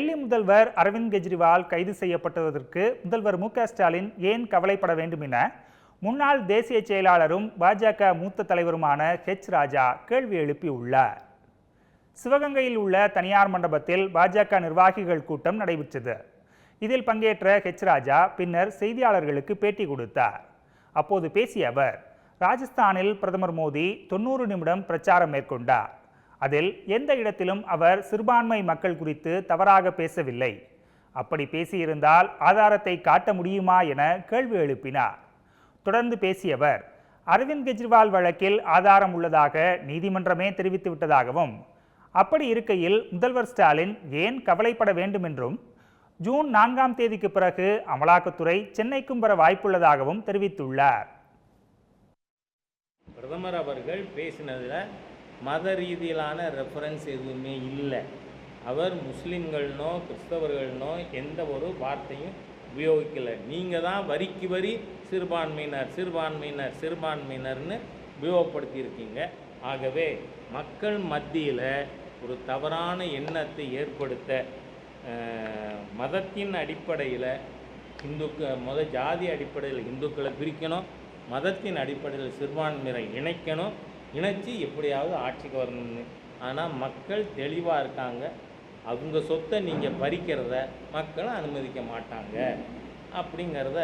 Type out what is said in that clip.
டெல்லி முதல்வர் அரவிந்த் கெஜ்ரிவால் கைது செய்யப்பட்டதற்கு முதல்வர் மு ஸ்டாலின் ஏன் கவலைப்பட வேண்டும் என முன்னாள் தேசிய செயலாளரும் பாஜக மூத்த தலைவருமான ஹெச் ராஜா கேள்வி எழுப்பியுள்ளார். சிவகங்கையில் உள்ள தனியார் மண்டபத்தில் பாஜக நிர்வாகிகள் கூட்டம் நடைபெற்றது. இதில் பங்கேற்ற ஹெச் ராஜா பின்னர் செய்தியாளர்களுக்கு பேட்டி கொடுத்தார். அப்போது பேசிய அவர் ராஜஸ்தானில் பிரதமர் மோடி தொண்ணூறு நிமிடம் பிரச்சாரம் மேற்கொண்டார். அதில் எந்த இடத்திலும் அவர் சிறுபான்மை மக்கள் குறித்து தவறாக பேசவில்லை. அப்படி பேசியிருந்தால் ஆதாரத்தை காட்ட முடியுமா என கேள்வி எழுப்பினார். தொடர்ந்து பேசியவர் அரவிந்த் கெஜ்ரிவால் வழக்கில் ஆதாரம் உள்ளதாக நீதிமன்றமே தெரிவித்து விட்டதாகவும் அப்படி இருக்கையில் முதல்வர் ஸ்டாலின் ஏன் கவலைப்பட வேண்டும் என்றும் ஜூன் நான்காம் தேதிக்கு பிறகு அமலாக்கத்துறை சென்னைக்கும் வர வாய்ப்புள்ளதாகவும் தெரிவித்துள்ளார். பிரதமர் அவர்கள் பேசினதில் மத ரீதியிலான ரெஃபரன்ஸ் எதுவுமே இல்லை. அவர் முஸ்லீம்கள்னோ கிறிஸ்தவர்கள்னோ எந்த ஒரு வார்த்தையும் உபயோகிக்கலை. நீங்கள் தான் வரிக்கு வரி சிறுபான்மையினர் சிறுபான்மையினர் சிறுபான்மையினர்னு உபயோகப்படுத்தியிருக்கீங்க. ஆகவே மக்கள் மத்தியில் ஒரு தவறான எண்ணத்தை ஏற்படுத்த மதத்தின் அடிப்படையில் இந்துக்க மொதல் ஜாதி அடிப்படையில் இந்துக்களை பிரிக்கணும் மதத்தின் அடிப்படையில் சிறுபான்மையை இணைக்கணும் இணைச்சி எப்படியாவது ஆட்சிக்கு வரணும்னு. ஆனால் மக்கள் தெளிவாக இருக்காங்க. அவங்க சொத்தை நீங்கள் பறிக்கிறத மக்களும் அனுமதிக்க மாட்டாங்க. அப்படிங்கிறத